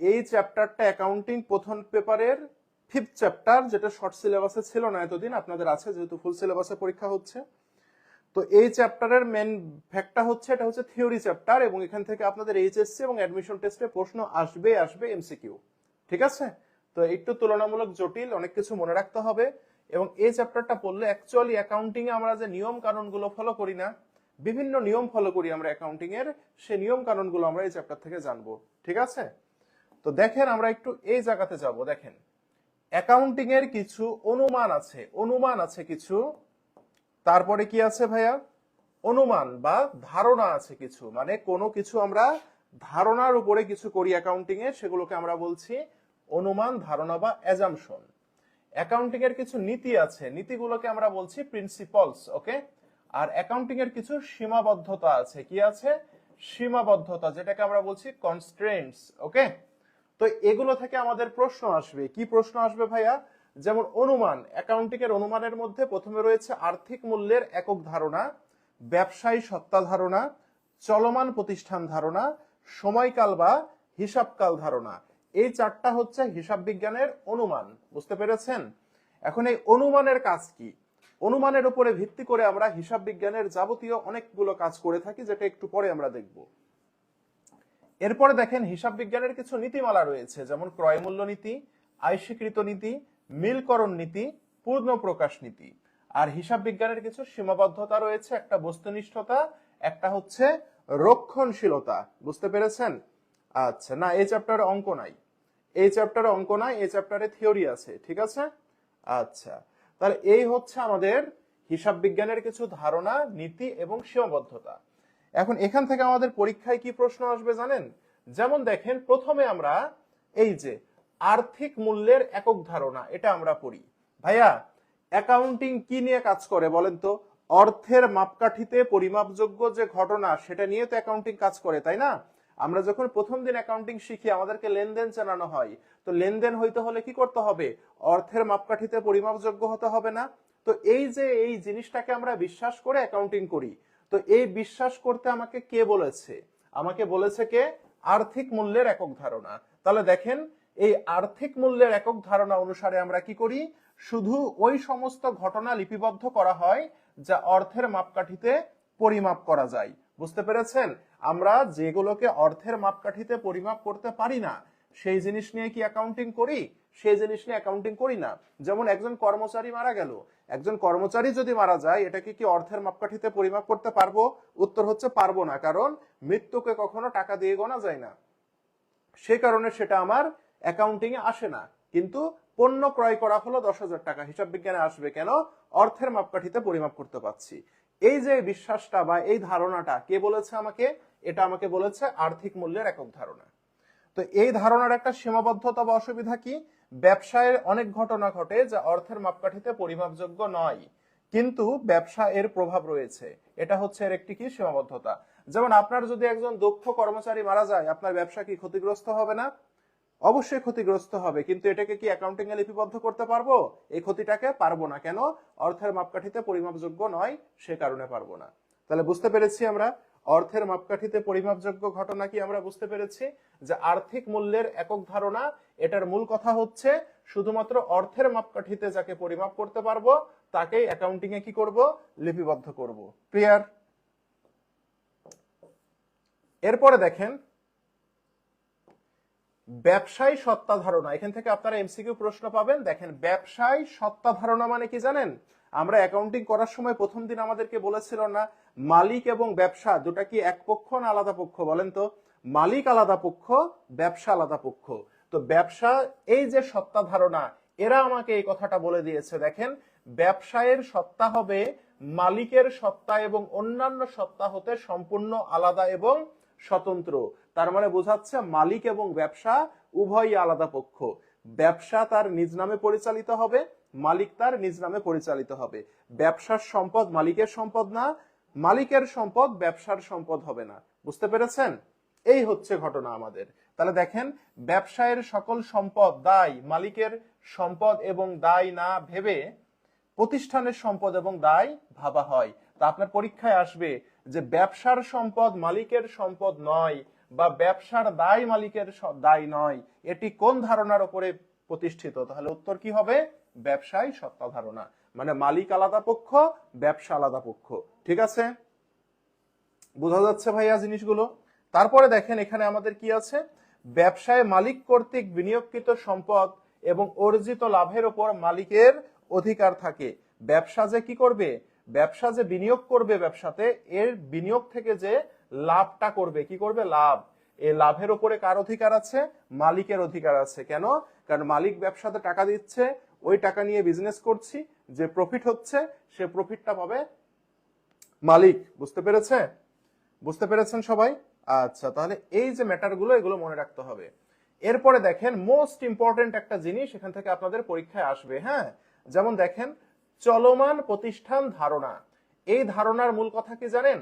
এই চ্যাপ্টারটা অ্যাকাউন্টিং প্রথম পেপারের ফিফথ চ্যাপ্টার যেটা শর্ট সিলেবাসে ছিল না এতদিন, আপনাদের আছে, যেহেতু ফুল সিলেবাসে পরীক্ষা হচ্ছে। তো এই চ্যাপ্টারের মেন ফ্যাক্টটা হচ্ছে, এটা হচ্ছে থিওরি চ্যাপ্টার এবং এখান থেকে আপনাদের এইচএসসি এবং অ্যাডমিশন টেস্টে প্রশ্ন আসবে আসবে এমসিকিউ ঠিক আছে? তো একটু তুলনামূলক জটিল, অনেক কিছু মনে রাখতে হবে। এবং এই চ্যাপ্টারটা পড়লে অ্যাকচুয়ালি অ্যাকাউন্টিং এ আমরা যে নিয়ম কানুনগুলো ফলো করি না, বিভিন্ন নিয়ম ফলো করি আমরা অ্যাকাউন্টিং এর সেই নিয়ম কানুনগুলো আমরা এই চ্যাপ্টার থেকে জানব। ঠিক আছে? তো দেখেন আমরা একটু এই জায়গাতে যাব, দেখেন। অ্যাকাউন্টিং এর কিছু অনুমান আছে অনুমান আছে কিছু। তারপরে কি আছে ভাইয়া? অনুমান বা ধারণা আছে কিছু। মানে কোনো কিছু আমরা ধারণার উপরে কিছু করি অ্যাকাউন্টিং এ, সেগুলোকে আমরা বলছি অনুমান, ধারণা বা অ্যাজামশন অ্যাকাউন্টিং এর কিছু নীতি আছে, নীতিগুলোকে আমরা বলছি প্রিন্সিপালস ওকে? আর অ্যাকাউন্টিং এর কিছু সীমাবদ্ধতা আছে, কি আছে? সীমাবদ্ধতা, যেটাকে আমরা বলছি কনস্ট্রেন্টস ওকে? তো এগুলো থেকে আমাদের প্রশ্ন আসবে। কি প্রশ্ন আসবে ভাইয়া? যেমন অনুমান অ্যাকাউন্টিং এর অনুমানের মধ্যে প্রথমে রয়েছে আর্থিক মূল্যের একক ধারণা, ব্যবসায়ী সত্তা ধারণা, চলমান প্রতিষ্ঠান ধারণা, সময়কাল বা হিসাবকাল ধারণা। এই চারটা হচ্ছে হিসাব বিজ্ঞানের অনুমান, বুঝতে পেরেছেন? এখন এই অনুমানের কাজ কি? অনুমানের উপরে ভিত্তি করে আমরা হিসাব বিজ্ঞানের যাবতীয় অনেকগুলো কাজ করে থাকি, যেটা একটু পরে আমরা দেখব। এরপরে দেখেন হিসাব বিজ্ঞানের কিছু নীতিমালা রয়েছে, যেমন ক্রয় মূল্য নীতি আয় স্বীকৃত নীতি, মিলকরণ নীতি, পূর্ণ প্রকাশ নীতি। আর হিসাব বিজ্ঞানের কিছু সীমাবদ্ধতা রয়েছে, একটা বস্তুনিষ্ঠতা, একটা হচ্ছে রক্ষণশীলতা। বুঝতে পেরেছেন? আচ্ছা না, এই চ্যাপ্টারে অঙ্ক নাই। এই চ্যাপ্টারে অঙ্ক নাই, এই চ্যাপ্টারে থিওরি আছে, ঠিক আছে? আচ্ছা তাহলে এই হচ্ছে আমাদের হিসাব বিজ্ঞানের কিছু ধারণা, নীতি এবং সীমাবদ্ধতা। এখন এখান থেকে আমাদের পরীক্ষায় কি প্রশ্ন আসবে জানেন? যেমন দেখেন, প্রথমে আমরা এই যে আর্থিক মূল্যের একক ধারণা, এটা আমরা পড়ি। ভাইয়া অ্যাকাউন্টিং কি নিয়ে কাজ করে বলেন তো? অর্থের মাপকাঠিতে পরিমাপযোগ্য যে ঘটনা, সেটা নিয়ে তো অ্যাকাউন্টিং কাজ করে, তাই না? আমরা যখন প্রথম দিন অ্যাকাউন্টিং শিখি, আমাদেরকে লেনদেন জানানো হয়। তো লেনদেন হইতে হলে কি করতে হবে? অর্থের মাপকাঠিতে পরিমাপযোগ্য হতে হবে না? তো এই যে এই জিনিসটাকে আমরা বিশ্বাস করে অ্যাকাউন্টিং করি। তো এই বিশ্বাস করতে আমাকে কে বলেছে? আমাকে বলেছে কে? আর্থিক মূল্যের একক ধারণা। তাহলে দেখেন, এই আর্থিক মূল্যের একক ধারণা অনুসারে আমরা কি করি? শুধু ওই সমস্ত ঘটনা লিপিবদ্ধ করা হয় যা অর্থের মাপকাঠিতে পরিমাপ করা যায়। বুঝতে পেরেছেন? আমরা যেগুলোকে অর্থের মাপকাঠিতে পরিমাপ করতে পারি না, সেই জিনিস নিয়ে কি অ্যাকাউন্টিং করি? সেই জিনিস নিয়ে অ্যাকাউন্টিং করি না। যেমন একজন কর্মচারী মারা গেল। একজন কর্মচারী যদি মারা যায়, এটাকে কি অর্থের মাপকাঠিতে পরিমাপ করতে পারব? উত্তর হচ্ছে পারব না, কারণ মৃত্যুকে কখনো টাকা দিয়ে গোনা যায় না। সে কারণে সেটা আমার অ্যাকাউন্টিং এ আসে না। কিন্তু পণ্য ক্রয় করা হলো দশ হাজার টাকা। হিসাব বিজ্ঞানে আসবে কেন? অর্থের মাপকাঠিতে পরিমাপ করতে পারছি। এই যে বিশ্বাসটা বা এই ধারণাটা কে বলেছে আমাকে? এটা আমাকে বলেছে আর্থিক মূল্যের একক ধারণা। তো এই ধারণার একটা সীমাবদ্ধতা বা অসুবিধা কি? ব্যবসায় অনেক ঘটনা ঘটে যা অর্থের মাপকাঠিতে পরিমাপযোগ্য নয়। কিন্তু ব্যবসা এর প্রভাব রয়েছে। এটা হচ্ছে এর একটি কি? সীমাবদ্ধতা। যেমন আপনার যদি একজন দক্ষ কর্মচারী মারা যায়, আপনার ব্যবসা কি ক্ষতিগ্রস্ত হবে না? অবশ্যই ক্ষতিগ্রস্ত হবে। কিন্তু এটাকে কি অ্যাকাউন্টিং এ লিপিবদ্ধ করতে পারব? এই ক্ষতিটাকে পারব না। কেন? অর্থের মাপকাঠিতে পরিমাপযোগ্য নয়, সে কারণে পারব না। তাহলে বুঝতে পেরেছি আমরা? অর্থের মাপকাঠিতে পরিমাপযোগ্য ঘটনা কি আমরা বুঝতে পেরেছি? যে আর্থিক মূল্যের একক ধারণা, এটার মূল কথা হচ্ছে শুধুমাত্র অর্থের মাপকাঠিতে যাকে পরিমাপ করতে পারব, তাকেই অ্যাকাউন্টিং এ কি করব? লিপিবদ্ধ করব। ক্লিয়ার এরপরে দেখেন, ব্যবসায়ী সত্তা ধারণা। এখান থেকে আপনারা এমসিকিউ প্রশ্ন পাবেন। দেখেন, ব্যবসায়ী সত্তা ধারণা মানে কি জানেন? আমরা অ্যাকাউন্টিং করার সময় প্রথম দিন আমাদেরকে বলেছিল না, মালিক এবং ব্যবসা দুটা কি এক পক্ষ না আলাদা পক্ষ? বলেন তো, মালিক আলাদা পক্ষ, ব্যবসা আলাদা পক্ষ। তো ব্যবসা, এই যে সত্তা ধারণা, এরা আমাকে এই কথাটা বলে দিয়েছে। দেখেন, ব্যবসায়ের সত্তা হবে মালিকের সত্তা এবং অন্যান্য সত্তা হতে সম্পূর্ণ আলাদা এবং স্বতন্ত্র। তার মানে বোঝাচ্ছে মালিক এবং ব্যবসা উভয়ই আলাদা পক্ষ। ব্যবসা তার নিজ নামে পরিচালিত হবে মালিক তার নিজ নামে পরিচালিত হবে। ব্যবসার সম্পদ মালিকের সম্পদ না, মালিকের সম্পদ ব্যবসার সম্পদ হবে না। বুঝতে পেরেছেন? এই হচ্ছে ঘটনা আমাদের। তাহলে দেখেন, ব্যবসায়ের সকল সম্পদ দায় মালিকের সম্পদ এবং দায় না ভেবে প্রতিষ্ঠানের সম্পদ এবং দায় ভাবা হয়। তা আপনার পরীক্ষায় আসবে যে ব্যবসার সম্পদ মালিকের সম্পদ নয় বা ব্যবসার দায় মালিকের দায় নয়। এটি কোন ধারণার উপরে প্রতিষ্ঠিত? তাহলে উত্তর কি হবে? ব্যবসায় সত্তা ধারণা। মানে মালিক আলাদা পক্ষ, ব্যবসা আলাদা পক্ষ। ঠিক আছে? বোঝা যাচ্ছে ভাইয়া জিনিসগুলো? তারপরে দেখেন এখানে আমাদের কি আছে? ব্যবসায় মালিক কর্তৃক বিনিয়োগকৃত সম্পদ এবং অর্জিত লাভের ওপর মালিকের অধিকার থাকে। ব্যবসা যে কি করবে? ব্যবসা যে বিনিয়োগ করবে ব্যবসাতে, এর বিনিয়োগ থেকে যে লাভটা করবে, কি করবে? লাভ। এই লাভের উপরে কার অধিকার আছে? মালিকের অধিকার আছে। কেন? কারণ মালিক ব্যবসাতে টাকা দিচ্ছে ওই টাকা নিয়ে বিজনেস করছি, যে প্রফিট হচ্ছে, সে প্রফিটটা পাবে মালিক। বুঝতে পেরেছে? বুঝতে পেরেছেন সবাই? আচ্ছা তাহলে এই যে ম্যাটারগুলো এগুলো মনে রাখতে হবে। এরপরে দেখেন মোস্ট ইম্পর্টেন্ট একটা জিনিস এখান থেকে আপনাদের পরীক্ষায় আসবে হ্যাঁ? যেমন দেখেন, চলমান প্রতিষ্ঠান ধারণা। এই ধারণার মূল কথা কি জানেন?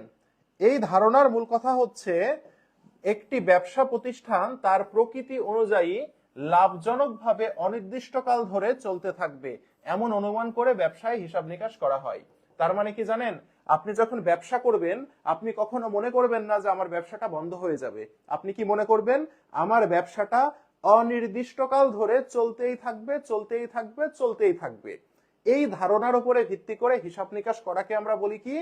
এই ধারণার মূল কথা হচ্ছে, একটি ব্যবসা প্রতিষ্ঠান তার প্রকৃতি অনুযায়ী লাভজনকভাবে অনির্দিষ্টকাল ধরে চলতে থাকবে, এমন অনুমান করে ব্যবসায় হিসাব নিকাশ করা হয়। তার মানে কি জানেন? আপনি যখন ব্যবসা করবেন, আপনি কখনো মনে করবেন না যে আমার ব্যবসাটা বন্ধ হয়ে যাবে। আপনি কি মনে করবেন? আমার ব্যবসাটা অনির্দিষ্টকাল ধরে চলতেই থাকবে চলতেই থাকবে চলতেই থাকবে। এই ধারণার উপরে ভিত্তি করে হিসাব নিকাশ করাকে আমরা বলি কি?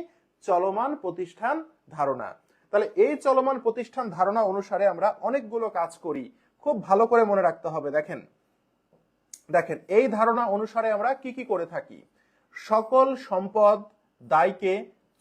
চলমান প্রতিষ্ঠান ধারণা। তাহলে এই চলমান প্রতিষ্ঠান ধারণা অনুসারে আমরা অনেকগুলো কাজ করি। খুব ভালো করে মনে রাখতে হবে, দেখেন। দেখেন, এই ধারণা অনুসারে আমরা কি কি করে থাকি? সকল সম্পদ দায়কে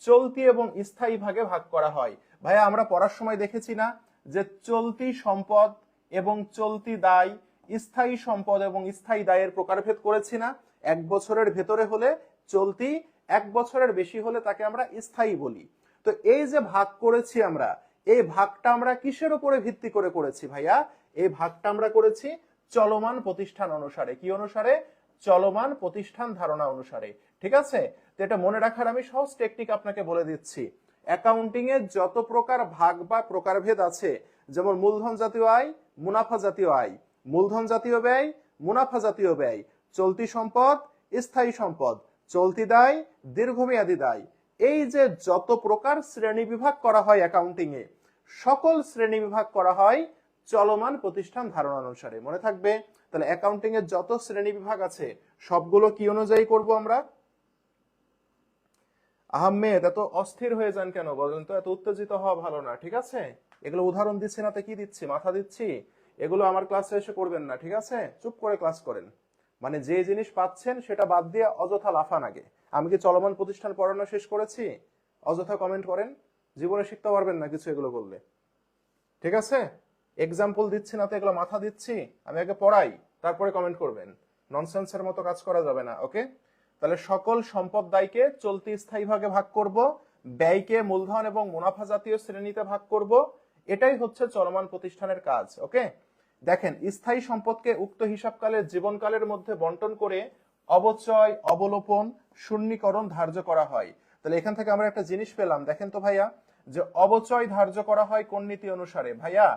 চলতি এবং স্থায়ী ভাগে ভাগ করা হয়। ভাইয়া, আমরা পড়ার সময় দেখেছি না যে চলতি সম্পদ এবং চলতি দায়, স্থায়ী সম্পদ এবং স্থায়ী দায়ের প্রকারভেদ করেছি না। এক বছরের ভেতরে হলে চলতি, এক বছরের বেশি হলে তাকে আমরা স্থায়ী বলি। তো এই যে ভাগ করেছি আমরা, এই ভাগটা আমরা কিসের উপরে ভিত্তি করে করেছি ভাইয়া? এই ভাগটা আমরা করেছি চলমান প্রতিষ্ঠান অনুসারে। কি অনুসারে? চলমান প্রতিষ্ঠান ধারণা অনুসারে। ঠিক আছে? তো এটা মনে রাখার আমি সহজ টেকনিক আপনাকে বলে দিচ্ছি। অ্যাকাউন্টিং এর যত প্রকার ভাগ বা প্রকারভেদ আছে, যেমন মূলধন জাতীয় আয়, মুনাফা জাতীয় আয়। মূলধন জাতীয় ব্যয়, মুনাফা জাতীয় ব্যয়। চলতি সম্পদ, স্থায়ী সম্পদ। চলতি দায়, দীর্ঘমেয়াদী দায়। এই যে যত প্রকার শ্রেণি বিভাগ করা হয় অ্যাকাউন্টিং এ, সকল শ্রেণি বিভাগ করা হয় চলমান প্রতিষ্ঠান ধারণা অনুসারে। মনে থাকবে, তাহলে অ্যাকাউন্টিং এর যত শ্রেণি বিভাগ আছে, সবগুলো কি অনুযায়ী করব আমরা? আহমেদ, এত অস্থির হয়ে যান কেন বলেন তো? এত উত্তেজিত হওয়া ভালো না, ঠিক আছে? এগুলো উদাহরণ দিচ্ছি না তো কি দিচ্ছি? মাথা দিচ্ছি? এগুলো আমার ক্লাসে এসে করবেন না, ঠিক আছে? চুপ করে ক্লাস করেন। মানে যে জিনিস পাচ্ছেন, সেটা বাদ দিয়ে অযথা লাফান আগে। আমি কি চলমান প্রতিষ্ঠান পড়ানো শেষ করেছি? অযথা কমেন্ট করেন? জীবনে শিখতে পারবেন না কিছু এগুলো করলে। ঠিক আছে? এক্সাম্পল দিচ্ছি না তো, এগুলো মাথা দিচ্ছি, আমি আগে পড়াই, তারপরে কমেন্ট করবেন। ননসেন্সের মতো কাজ করা যাবে না ওকে তাহলে সকল সম্পদ দায়কে চলতি স্থায়ী ভাগে ভাগ করব, ব্যয়কে মূলধন এবং মুনাফা জাতীয় শ্রেণীতে ভাগ করব, এটাই হচ্ছে চলমান প্রতিষ্ঠানের কাজ ওকে দেখেন, স্থায়ী সম্পদকে উক্ত হিসাবকালের জীবনকালের মধ্যে বন্টন করে অবচয়, অবলোপন, শূন্যীকরণ ধার্য করা হয়। তাহলে এখান থেকে আমরা একটা জিনিস পেলাম, দেখেন তো ভাইয়া, যে অবচয় ধার্য করা হয় কোন নীতি অনুসারে। ভাইয়া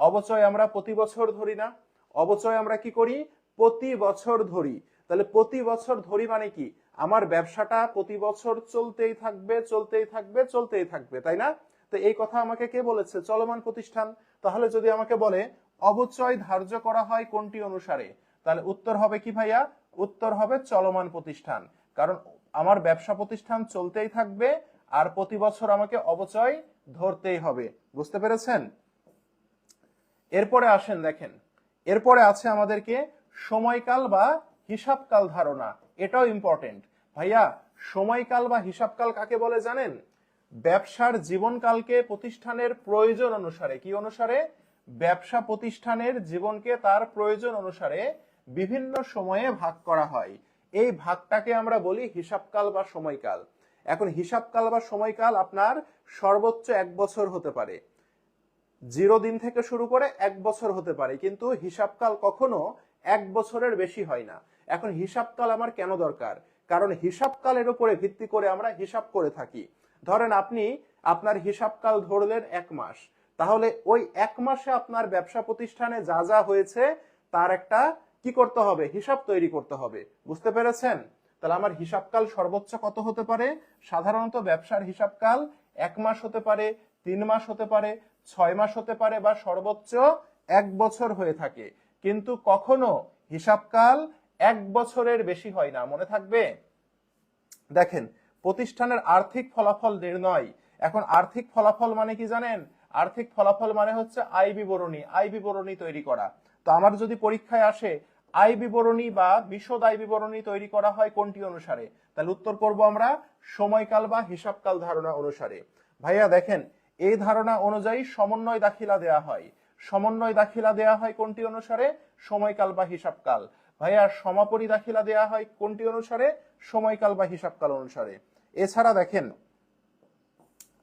অবচয় আমরা প্রতি বছর ধরি না। অবচয় আমরা কি করি? প্রতি বছর ধরি। তাহলে প্রতি বছর ধরি মানে কি? আমার ব্যবসাটা প্রতি বছর চলতেই থাকবে চলতেই থাকবে চলতেই থাকবে, তাই না? তো এই কথা আমাকে কে বলেছে? চলমান প্রতিষ্ঠান। তাহলে যদি আমাকে বলে, অবচয় ধার্য করা হয় কোনটি অনুসারে? তাহলে উত্তর হবে কি ভাইয়া? উত্তর হবে চলমান প্রতিষ্ঠান। কারণ আমার ব্যবসা প্রতিষ্ঠান চলতেই থাকবে আর প্রতি বছর আমাকে অবচয় ধরতেই হবে। বুঝতে পেরেছেন? এরপরে আসেন, দেখেন। এরপরে আছে আমাদেরকে সময়কাল বা হিসাবকাল ধারণা। এটাও ইম্পর্টেন্ট ভাইয়া, সময়কাল বা হিসাবকাল কাকে বলে জানেন? ব্যবসার জীবনকালকে প্রতিষ্ঠানের প্রয়োজন অনুসারে। কি অনুসারে? ব্যবসা প্রতিষ্ঠানের জীবনকে তার প্রয়োজন অনুসারে বিভিন্ন সময়ে ভাগ করা হয়। এই ভাগটাকে আমরা বলি হিসাবকাল বা সময়কাল। এখন হিসাবকাল বা সময়কাল আপনার সর্বোচ্চ এক বছর হতে পারে। জিরো দিন থেকে শুরু করে এক বছর হতে পারে, কিন্তু হিসাবকাল কখনো এক বছরের বেশি হয় না। এখন হিসাবকাল আমার কেন দরকার? কারণ হিসাবকালের উপরে ভিত্তি করে আমরা হিসাব করে থাকি। ধরেন আপনি আপনার হিসাবকাল ধরলেন এক মাস। তাহলে ওই এক মাসে আপনার ব্যবসা প্রতিষ্ঠানে যা যা হয়েছে, তার একটা কি করতে হবে? হিসাব তৈরি করতে হবে। বুঝতে পেরেছেন? তাহলে আমার হিসাবকাল সর্বোচ্চ কত হতে পারে? সাধারণত ব্যবসার হিসাবকাল এক মাস হতে পারে তিন মাস হতে পারে, ছয় মাস হতে পারে বা সর্বোচ্চ এক বছর হয়ে থাকে। কিন্তু কখনো হিসাবকাল এক বছরের বেশি হয় না। মনে থাকবে? দেখেন, প্রতিষ্ঠানের আর্থিক ফলাফল নির্ণয়। এখন আর্থিক ফলাফল মানে কি জানেন? আর্থিক ফলাফল মানে হচ্ছে আয় বিবরণী আয় বিবরণী তৈরি করা। তো আমার যদি পরীক্ষায় আসে, আয় বিবরণী বা বিশদ আয় বিবরণী তৈরি করা হয় কোনটি অনুসারে? তাহলে উত্তর করব আমরা সময়কাল বা হিসাবকাল ধারণা অনুসারে। ভাইয়া, দেখেন এই ধারণা অনুযায়ী সমন্বয় দাখিলা দেয়া হয়। সমন্বয় দাখিলা দেয়া হয় কোনটি অনুসারে? সময়কাল বা হিসাবকাল। ভাইয়া সমাপরি দাখিলা দেয়া হয় কোনটি অনুসারে? সময়কাল বা হিসাবকাল অনুসারে। এছাড়া দেখেন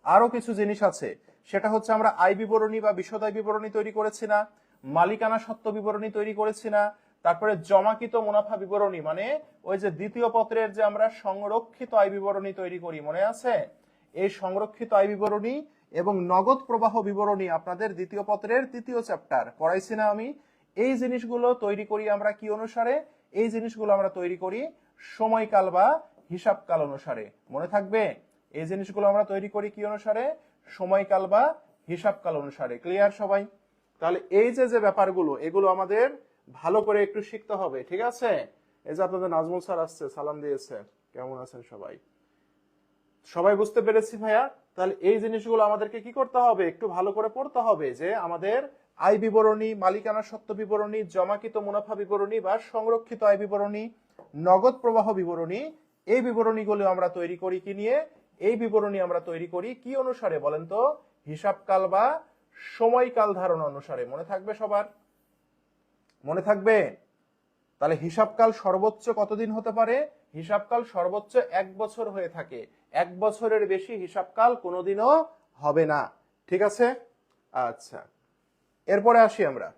আরও কিছু জিনিস আছে। সেটা হচ্ছে আমরা আয় বিবরণী বা বিশদ বিশদায় বিবরণী তৈরি করেছি না, মালিকানা সত্ত্ব বিবরণী তৈরি করেছি না, তারপরে জমাকৃত মুনাফা বিবরণী মানে ওই যে দ্বিতীয় পত্রের যে আমরা সংরক্ষিত আয় বিবরণী তৈরি করি, মনে আছে? এই সংরক্ষিত আয় বিবরণী এবং নগদ প্রবাহ বিবরণী আপনাদের দ্বিতীয় পত্রের তৃতীয় চ্যাপ্টার। পড়াইছি না আমি। এই জিনিসগুলো তৈরি করি আমরা কি অনুসারে? এই জিনিসগুলো আমরা তৈরি করি সময়কাল বা হিসাবকাল অনুসারে। মনে থাকবে? এই জিনিসগুলো আমরা তৈরি করি কি অনুসারে? সময়কাল বা হিসাবকাল অনুসারে। ক্লিয়ার সবাই? তাহলে এই যে যে ব্যাপারগুলো, এগুলো আমাদের ভালো করে একটু শিখতে হবে, ঠিক আছে? এই যে আপনাদের নাজমুল স্যার আসছে, সালাম দিয়েছে। কেমন আছেন সবাই? সবাই বুঝতে পেরেছি ভাইয়া? তাহলে এই জিনিসগুলো আমাদেরকে কি করতে হবে? একটু ভালো করে পড়তে হবে যে আমাদের আয় বিবরণী, মালিকানা সত্ত্ব বিবরণী, জমাকৃত মুনাফা বিবরণী বা সংরক্ষিত আয় বিবরণী, নগদ প্রবাহ বিবরণী, এই বিবরণীগুলো আমরা তৈরি করি কি নিয়ে? এই বিবরণী আমরা তৈরি করি কি অনুসারে বলেন তো? হিসাবকাল বা সময়কাল ধারণা অনুসারে। মনে থাকবে সবার? মনে থাকবে? তাহলে হিসাবকাল সর্বোচ্চ কতদিন হতে পারে? হিসাবকাল সর্বোচ্চ এক বছর হয়ে থাকে। এক বছরের বেশি হিসাবকাল কোনোদিনও হবে না। ঠিক আছে? আচ্ছা। এরপরে আসি আমরা।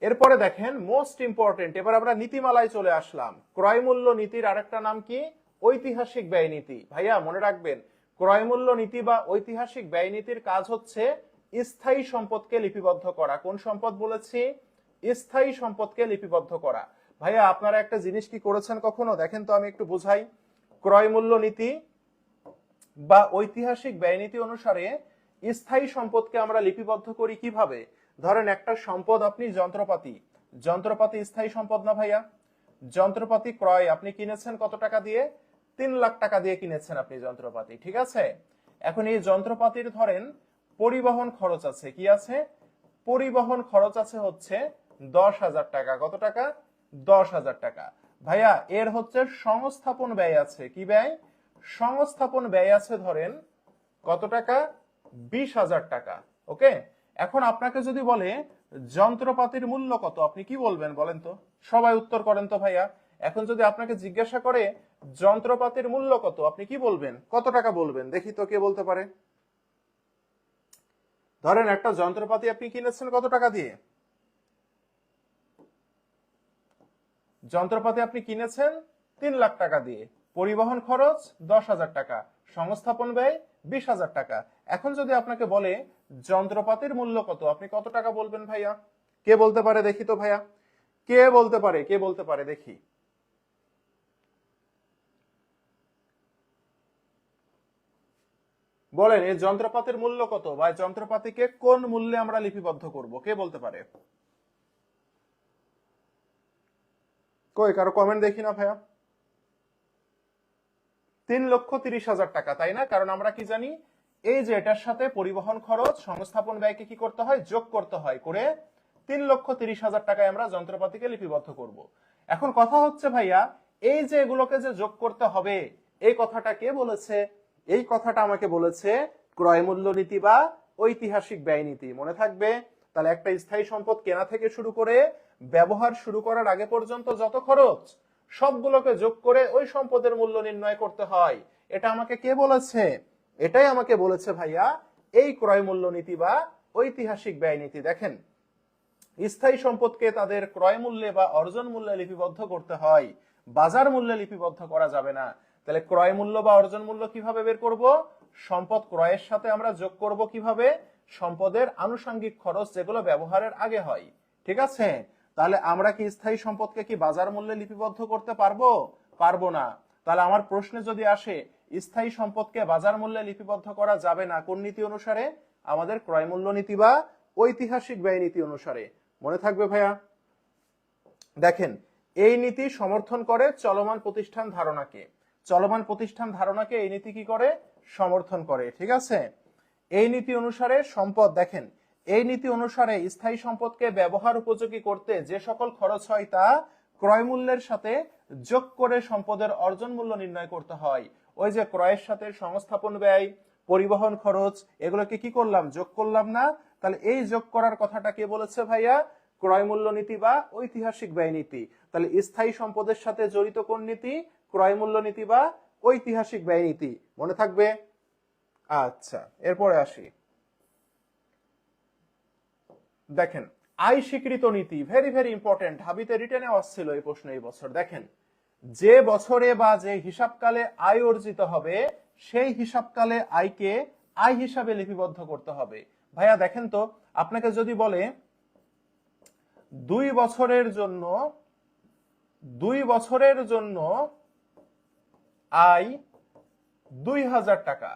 এরপরে দেখেন মোস্ট ইম্পর্টেন্ট এবার আমরা নীতিমালায় চলে আসলাম। ক্রয় মূল্য নীতির আরেকটা নাম কি? ঐতিহাসিক ব্যয় নীতি। ভাইয়া, মনে রাখবেন ক্রয় মূল্য নীতি বা ঐতিহাসিক ব্যয় নীতির কাজ হচ্ছে স্থায়ী সম্পদকে লিপিবদ্ধ করা। কোন সম্পদ বলেছি? স্থায়ী সম্পদকে লিপিবদ্ধ করা। ভাইয়া, আপনারা একটা জিনিস কি করেছেন কখনো? দেখেন তো আমি একটু বুঝাই। ক্রয় মূল্য নীতি বা ঐতিহাসিক ব্যয় নীতি অনুসারে স্থায়ী সম্পদকে আমরা লিপিবদ্ধ করি কীভাবে? ধরেন একটা সম্পদ আপনি যন্ত্রপাতি। যন্ত্রপাতি স্থায়ী সম্পদ না ভাইয়া? যন্ত্রপাতি ক্রয়, আপনি কিনেছেন কত টাকা দিয়ে? তিন লাখ টাকা দিয়ে কিনেছেন আপনি যন্ত্রপাতি, ঠিক আছে? এখন এই যন্ত্রপাতির ধরেন পরিবহন খরচ আছে, কি আছে? পরিবহন খরচ আছে হচ্ছে দশ হাজার টাকা। কত টাকা? দশ হাজার টাকা। ভাইয়া, এর হচ্ছে সংস্থাপন ব্যয় আছে। কি ব্যয়? সংস্থাপন ব্যয় আছে, ধরেন, কত টাকা? বিশ হাজার টাকা, ওকে? এখন আপনাকে যদি বলে, যন্ত্রপাতির মূল্য কত? আপনি কি বলবেন বলেন তো? সবাই উত্তর করেন তো ভাইয়া। এখন যদি আপনাকে জিজ্ঞাসা করে, যন্ত্রপাতির মূল্য কত? আপনি কি বলবেন? কত টাকা বলবেন? দেখি তো কে বলতে পারে। ধরেন একটা যন্ত্রপাতি আপনি কিনেছেন কত টাকা দিয়ে? যন্ত্রপাতি আপনি কিনেছেন তিন লাখ টাকা দিয়ে। পরিবহন খরচ দশ হাজার টাকা, সংস্থাপন ব্যয় বিশ হাজার টাকা। এখন যদি আপনাকে বলে যন্ত্রপাতির মূল্য কত, আপনি কত টাকা বলবেন ভাইয়া? কে বলতে পারে দেখি তো ভাইয়া। কে বলতে পারে, কে বলতে পারে দেখি। বলেন, এই যন্ত্রপাতির মূল্য কত বা যন্ত্রপাতিকে কোন মূল্যে আমরা লিপিবদ্ধ করব? কে বলতে পারে? কই, কারও কমেন্ট দেখি না ভাইয়া? তিন লক্ষ তিরিশ হাজার টাকা, তাই না? কারণ আমরা কি জানি, এই যে এটার সাথে পরিবহন খরচ, সংস্থাপন ব্যয়কে কি করতে হয়? যোগ করতে হয় করে তিন লক্ষ তিরিশ হাজার টাকায় আমরা যন্ত্রপাতিকে লিপিবদ্ধ করব। এখন কথা হচ্ছে ভাইয়া, এই যে এগুলোকে যে যোগ করতে হবে, এই কথাটা কে বলেছে? এই কথাটা আমাকে বলেছে ক্রয় মূল্য নীতি বা ঐতিহাসিক ব্যয় নীতি। মনে থাকবে তাহলে একটা স্থায়ী সম্পদ কেনা থেকে শুরু করে ব্যবহার শুরু করার আগে পর্যন্ত যত খরচ, সবগুলোকে যোগ করে ওই সম্পদের মূল্য নির্ণয় করতে হয়। এটা আমাকে কে বলেছে? এটাই আমাকে বলেছে ভাইয়া, এই ক্রয় মূল্য নীতি বা ঐতিহাসিক ব্যয় নীতি। দেখেন, স্থায়ী সম্পদকে তাদের ক্রয় মূল্যে বা অর্জন মূল্যে লিপিবদ্ধ করতে হয়। বাজার মূল্যে লিপিবদ্ধ করা যাবে না। তাহলে ক্রয় মূল্য বা অর্জন মূল্য কীভাবে বের করব? সম্পদ ক্রয়ের সাথে আমরা যোগ করব কীভাবে? সম্পদের আনুষঙ্গিক খরচ যেগুলো ব্যবহারের আগে হয়। ঠিক আছে? তাহলে আমরা কি স্থায়ী সম্পদকে কি বাজার মূল্যে লিপিবদ্ধ করতে পারব? পারব না। তাহলে আমার প্রশ্নে যদি আসে, স্থায়ী সম্পদকে বাজার মূল্যে লিপিবদ্ধ করা যাবে না কোন নীতি অনুসারে? আমাদের ক্রয় মূল্য নীতি বা ঐতিহাসিক ব্যয় নীতি অনুসারে। মনে থাকবে ভাইয়া? দেখেন, এই নীতি সমর্থন করে চলমান প্রতিষ্ঠান ধারণাকে। চলমান প্রতিষ্ঠান ধারণাকে এই নীতি কি করে? সমর্থন করে। ঠিক আছে? এই নীতি অনুসারে সম্পদ, দেখেন, এই নীতি অনুসারে স্থায়ী সম্পদকে ব্যবহার উপযোগী করতে যে সকল খরচ হয় তা ক্রয় মূল্যের সাথে যোগ করে সম্পদের অর্জন মূল্য নির্ণয় করতে হয়। ওই যে ক্রয়ের সাথে সংস্থাপন ব্যয়, পরিবহন খরচ, এগুলোকে কি করলাম? যোগ করলাম না। তাহলে এই যোগ করার কথাটা কে বলেছে ভাইয়া? ক্রয় মূল্য নীতি বা ঐতিহাসিক ব্যয় নীতি। তাহলে স্থায়ী সম্পদের সাথে জড়িত কোন নীতি? ক্রয় মূল্য নীতি বা ঐতিহাসিক ব্যয় নীতি। মনে থাকবে? আচ্ছা এরপরে আসি। দেখেন আয় স্বীকৃত নীতি ভেরি ভেরি ইম্পর্টেন্ট হাবিতে রিটেনে আসছিল এই প্রশ্ন এই বছর। দেখেন, যে বছরে বা যে হিসাবকালে আয় অর্জিত হবে, সেই হিসাবকালে আয়কে আয় হিসাবে লিপিবদ্ধ করতে হবে। ভাইয়া, দেখেন তো, আপনাকে যদি বলে, দুই বছরের জন্য, দুই বছরের জন্য আয় দুই হাজার টাকা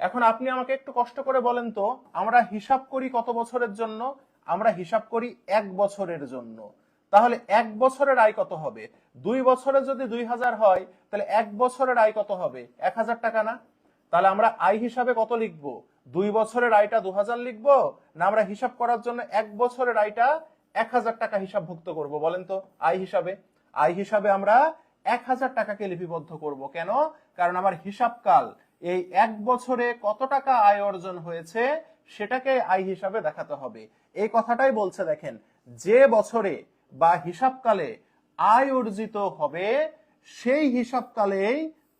এখন আপনি আমাকে একটু কষ্ট করে বলেন তো, আমরা হিসাব করি কত বছরের জন্য? আমরা হিসাব করি এক বছরের জন্য। তাহলে এক বছরের আয় কত হবে? দুই বছরে যদি দুই হাজার হয়, তাহলে এক বছরের আয় কত হবে? এক হাজার টাকা না? তাহলে আমরা আয় হিসাবে কত লিখব? দুই বছরের আয়টা দু হাজার লিখব? না, আমরা হিসাব করার জন্য এক বছরের আয়টা এক হাজার টাকা হিসাবভুক্ত করব? বলেন তো, আয় হিসাবে। আয় হিসাবে আমরা এক হাজার টাকাকে লিপিবদ্ধ করব। কেন? কারণ আমার হিসাবকাল এই এক বছরে কত টাকা আয় অর্জন হয়েছে সেটাকে আয় হিসাবে দেখাতে হবে। এই কথাটাই বলছে, দেখেন, যে বছরে বা হিসাবকালে আয় অর্জিত হবে, সেই হিসাবকালেই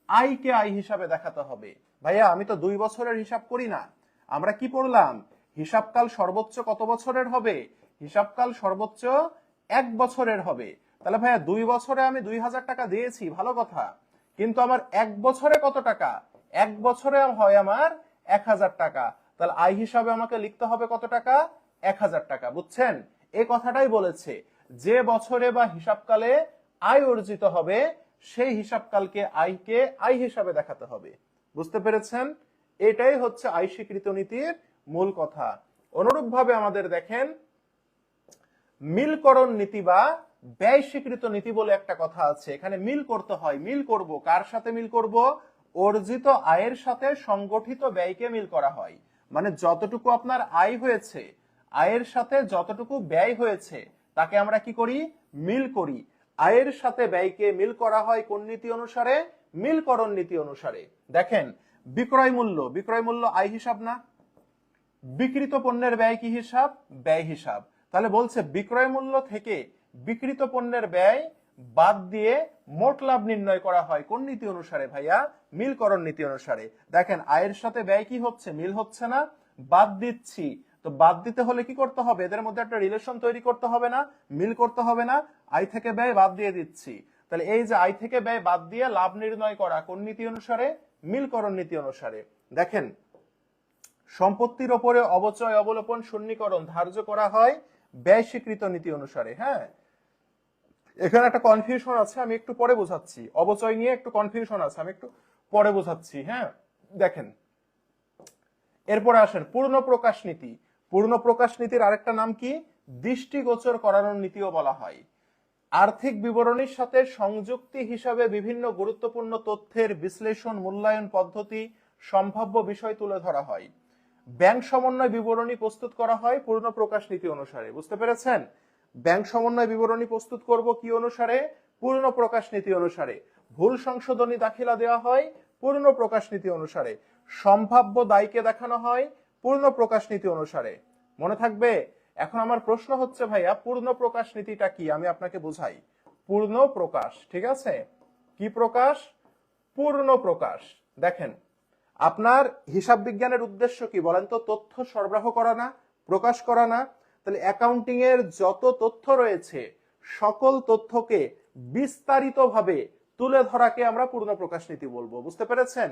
আয়কে আয় হিসাবে দেখাতে হবে। ভাইয়া, আমি তো দুই বছরের হিসাব করি না। আমরা কি পড়লাম? হিসাবকাল সর্বোচ্চ কত বছরের হবে? হিসাবকাল সর্বোচ্চ এক বছরের হবে। তাহলে ভাইয়া, দুই বছরে আমি দুই হাজার টাকা দিয়েছি, ভালো কথা। কিন্তু আমার এক বছরে কত টাকা? এক বছরে হয় আমার এক হাজার টাকা। তাহলে আয় হিসাবে আমাকে লিখতে হবে কত টাকা? এক হাজার টাকা, বুঝছেন? এই কথাটাই বলেছে। যে বছরে বা হিসাবকালে আয় অর্জিত হবে, সেই হিসাবকালকে আয়কে আয় হিসাবে দেখাতে হবে। বুঝতে পেরেছেন? এটাই হচ্ছে আয় স্বীকৃত নীতির মূল কথা। অনুরূপভাবে আমাদের দেখেন, মিলকরণ নীতি বা ব্যয় স্বীকৃত নীতি বলে একটা কথা আছে। এখানে মিল করতে হয়। মিল করব। কার সাথে মিল করব? অর্জিত আয়ের সাথে সংগঠিত ব্যয়কে মিল করা হয়। মানে যতটুকু আপনার আয় হয়েছে, আয়ের সাথে যতটুকু ব্যয় হয়েছে, তাকে আমরা কি করি? মিল করি। আয়ের সাথে ব্যয়কে মিল করা হয় কোন নীতি অনুসারে? মিলকরণ নীতি অনুসারে। দেখেন, বিক্রয় মূল্য। বিক্রয় মূল্য আয় হিসাব না। বিক্রিত পণ্যের ব্যয় কি হিসাব? ব্যয় হিসাব। তাহলে বলছে বিক্রয় মূল্য থেকে বিক্রিত পণ্যের ব্যয় বাদ দিয়ে মোট লাভ নির্ণয় করা হয় কোন নীতি অনুসারে, ভাইয়া? মিলকরণ নীতি অনুসারে। দেখেন, আয়ের সাথে ব্যয় কি হচ্ছে? মিল হচ্ছে না, বাদ দিচ্ছি। তো বাদ দিতে হলে কি করতে হবে? এদের মধ্যে একটা রিলেশন তৈরি করতে হবে না, মিল করতে হবে না, আয় থেকে ব্যয় বাদ দিয়ে দিচ্ছি। তাহলে এই যে আয় থেকে ব্যয় বাদ দিয়ে লাভ নির্ণয় করা কোন নীতি অনুসারে? মিলকরণ নীতি অনুসারে। দেখেন, সম্পত্তির ওপরে অবচয় অবলোপন শূন্যীকরণ ধার্য করা হয় ব্যয় স্বীকৃত নীতি অনুসারে হ্যাঁ? এখানে একটা কনফিউশন আছে, আমি একটু পরে বোঝাচ্ছি। অবচয় নিয়ে একটু কনফিউশন আছে, আমি একটু পরে বোঝাচ্ছি হ্যাঁ? দেখেন। এরপরে আসেন, পূর্ণ প্রকাশ নীতি। পূর্ণ প্রকাশ নীতির আরেকটা নাম কি? দৃষ্টিগোচর করানোর নীতিও বলা হয়। আর্থিক বিবরণীর সাথে সংযুক্তি হিসাবে বিভিন্ন গুরুত্বপূর্ণ তথ্যের বিশ্লেষণ, মূল্যায়ন পদ্ধতি, সম্ভাব্য বিষয় তুলে ধরা হয়। ব্যাংক সমন্বয় বিবরণী প্রস্তুত করা হয় পূর্ণ প্রকাশ নীতি অনুসারে, বুঝতে পেরেছেন? ব্যাংক সমন্বয় বিবরণী প্রস্তুত করব কি অনুসারে? পূর্ণ প্রকাশ নীতি অনুসারে। ভুল সংশোধনী দাখিলা দেওয়া হয়, পূর্ণ প্রকাশ নীতি অনুসারে। সম্ভাব্য দায়কে দেখানো হয়, পূর্ণ প্রকাশ নীতি অনুসারে। মনে থাকবে? এখন আমার প্রশ্ন হচ্ছে, ভাইয়া, পূর্ণ প্রকাশ নীতিটা কি? আমি আপনাকে বুঝাই। পূর্ণ প্রকাশ, ঠিক আছে? কি প্রকাশ? পূর্ণ প্রকাশ। দেখেন, আপনার হিসাব বিজ্ঞানের উদ্দেশ্য কি? বলেন তো, তথ্য সরবরাহ করা না, প্রকাশ করা না তাহলে অ্যাকাউন্টিং এর যত তথ্য রয়েছে, সকল তথ্যকে বিস্তারিতভাবে তুলে ধরাকে আমরা পূর্ণ প্রকাশ নীতি বলব। বুঝতে পেরেছেন?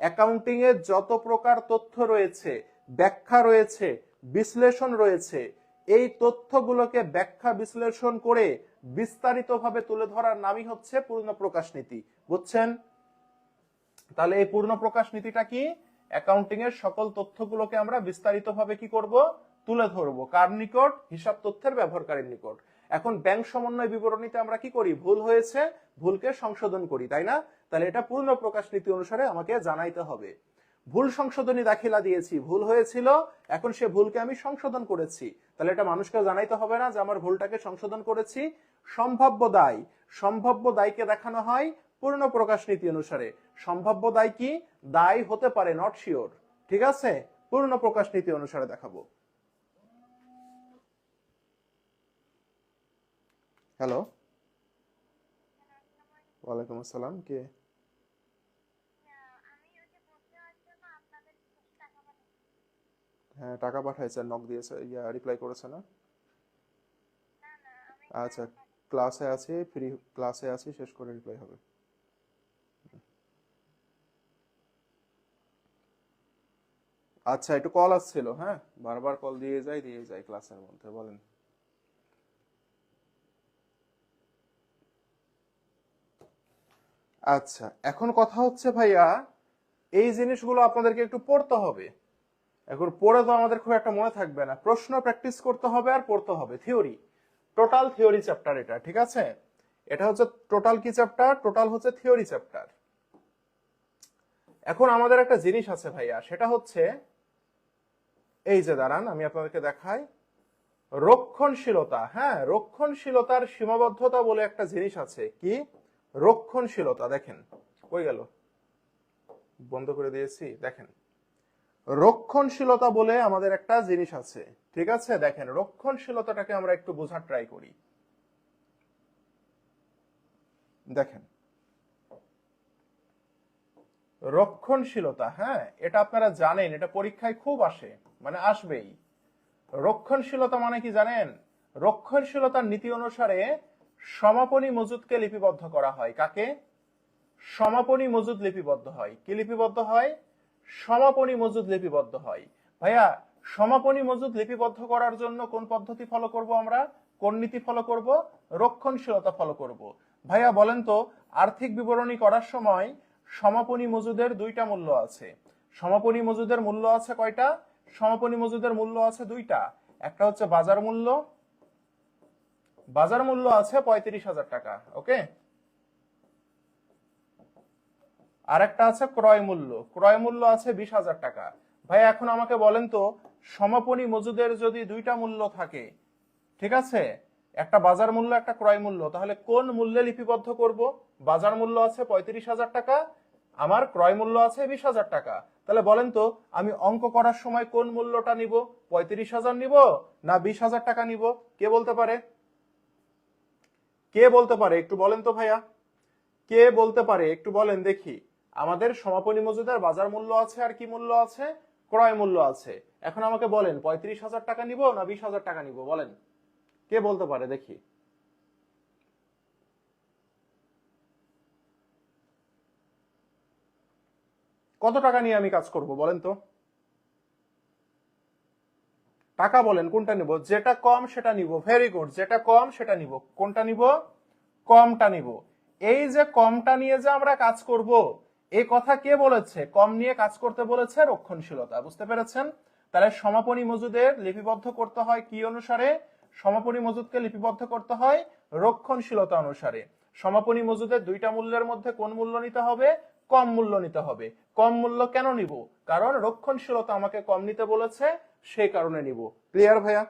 অ্যাকাউন্টিং এর যত প্রকার তথ্য রয়েছে, ব্যাখ্যা রয়েছে, বিশ্লেষণ রয়েছে, এই তথ্যগুলোকে ব্যাখ্যা বিশ্লেষণ করে বিস্তারিতভাবে তুলে ধরার নামই হচ্ছে পূর্ণ প্রকাশ নীতি। বুঝছেন? তাহলে এই পূর্ণ প্রকাশ নীতিটা কি? অ্যাকাউন্টিং এর সকল তথ্যগুলোকে আমরা বিস্তারিতভাবে কি করব? তুলে ধরবো। কার নিকট? হিসাব তথ্যের ব্যবহারকারীর নিকট। এখন ব্যাংক সমন্বয় বিবরণীতে আমরা কি করি? ভুল হয়েছে, ভুলকে সংশোধন করি, তাই না? তাহলে এটা পূর্ণ প্রকাশ নীতি অনুসারে আমাকে জানাইতে হবে। ভুল সংশোধনী দাখিলা দিয়েছি, ভুল হয়েছিল, এখন সে ভুলকে আমি সংশোধন করেছি। তাহলে এটা মানুষকে জানাইতে হবে না যে আমার ভুলটাকে সংশোধন করেছি। সম্ভাব্য দায়। সম্ভাব্য দায়কে দেখানো হয় পূর্ণ প্রকাশ নীতি অনুসারে। সম্ভাব্য দায় কি? দায় হতে পারে নট শিওর ঠিক আছে? পূর্ণ প্রকাশ নীতি অনুসারে দেখাবো। হ্যালো। ওয়ালাইকুম আসসালাম, কে? হ্যাঁ টাকা পাঠাইছে নক দিয়েছে, ইয়া রিপ্লাই করেছে না? আচ্ছা ক্লাসে আছি ফ্রি ক্লাসে আছি, শেষ করে রিপ্লাই হবে। আচ্ছা একটু কল আসছিল হ্যাঁ? বারবার কল দিয়ে যাই দিয়ে যাই ক্লাসের মধ্যে, বলেন। আচ্ছা এখন কথা হচ্ছে ভাইয়া, এই জিনিসগুলো আপনাদেরকে একটু পড়তে হবে। এখন পড়ে তো আমাদের খুব একটা মনে থাকবে না। প্রশ্ন প্র্যাকটিস করতে হবে আর পড়তে হবে থিওরি টোটাল থিওরি চ্যাপ্টার এটা, ঠিক আছে? এটা হচ্ছে টোটাল কি চ্যাপ্টার টোটাল হচ্ছে থিওরি চ্যাপ্টার এখন আমাদের একটা জিনিস আছে ভাইয়া, সেটা হচ্ছে, এই যে দাঁড়ান, আমি আপনাদেরকে দেখাই। রক্ষণশীলতা হ্যাঁ রক্ষণশীলতার সীমাবদ্ধতা বলে একটা জিনিস আছে। কি? রক্ষণশীলতা, দেখেন, কই গেল? বন্ধ করে দিয়েছি, দেখেন। রক্ষণশীলতা বলে আমাদের একটা জিনিস আছে, ঠিক আছে? দেখেন, রক্ষণশীলতাটাকে আমরা একটু বোঝার ট্রাই করি। দেখেন। রক্ষণশীলতা হ্যাঁ এটা আপনারা জানেন, এটা পরীক্ষায় খুব আসে মানে আসবেই। রক্ষণশীলতা মানে কি জানেন? রক্ষণশীলতার নীতি অনুসারে সমাপনী মজুদকে লিপিবদ্ধ করা হয় কাকে? সমাপনী মজুদ লিপিবদ্ধ হয়। কি লিপিবদ্ধ হয়? সমাপনী মজুদ লিপিবদ্ধ হয়। ভাইয়া, সমাপনী মজুদ লিপিবদ্ধ করার জন্য কোন পদ্ধতি ফলো করব আমরা? কোন নীতি ফলো করব? রক্ষণশীলতা ফলো করব। ভাইয়া, বলেন তো, আর্থিক বিবরণী করার সময় সমাপনী মজুদের দুইটা মূল্য আছে। সমাপনী মজুদের মূল্য আছে কয়টা? সমাপনী মজুদের মূল্য আছে দুইটা। একটা হচ্ছে বাজার মূল্য বাজার মূল্য আছে পঁয়ত্রিশ হাজার টাকা, ওকে? আর একটা আছে ক্রয় মূল্য ক্রয় মূল্য আছে বিশ হাজার টাকা। ভাই, এখন আমাকে বলেন তো, সমাপনী মজুদের যদি দুইটা মূল্য থাকে, ঠিক আছে? একটা বাজার মূল্য, একটা ক্রয় মূল্য, তাহলে কোন মূল্যে লিপিবদ্ধ করব? বাজার মূল্য আছে পঁয়ত্রিশ হাজার টাকা, আমার ক্রয় মূল্য আছে বিশ হাজার টাকা। তাহলে বলেন তো, আমি অঙ্ক করার সময় কোন মূল্যটা নিব? পঁয়ত্রিশ হাজার নিব না বিশ হাজার টাকা নিব? কে বলতে পারে? কে বলতে পারে একটু বলেন তো ভাইয়া? কে বলতে পারে একটু বলেন দেখি। আমাদের সমাপনী মজুদার বাজার মূল্য আছে আর কি মূল্য আছে? ক্রয় মূল্য আছে। এখন আমাকে বলেন, পঁয়ত্রিশ হাজার টাকা নিব না বিশ হাজার টাকা নিব? বলেন। কে বলতে পারে দেখি। কত টাকা নিয়ে আমি কাজ করব বলেন তো? টাকা বলেন, কোনটা নিব? যেটা কম, সেটা নিব। ভেরি গুড যেটা কম, সেটা নিব। কোনটা নিব? কমটা নিব। এই যে কমটা নিয়ে যে আমরা কাজ করব এই কথা কে বলেছে? কম নিয়ে কাজ করতে বলেছে রক্ষণশীলতা, বুঝতে পেরেছেন? তাহলে সমাপনী মজুদের লিপিবদ্ধ করতে হয় কি অনুসারে? সমাপনী মজুদকে লিপিবদ্ধ করতে হয় রক্ষণশীলতা অনুসারে। সমাপনী মজুদের দুইটা মূল্যের মধ্যে কোন মূল্য নিতে হবে? কম মূল্য নিতে হবে। কম মূল্য কেন নিব? কারণ রক্ষণশীলতা আমাকে কম নিতে বলেছে সেই কারণে নিব। ক্লিয়ার ভাইয়া?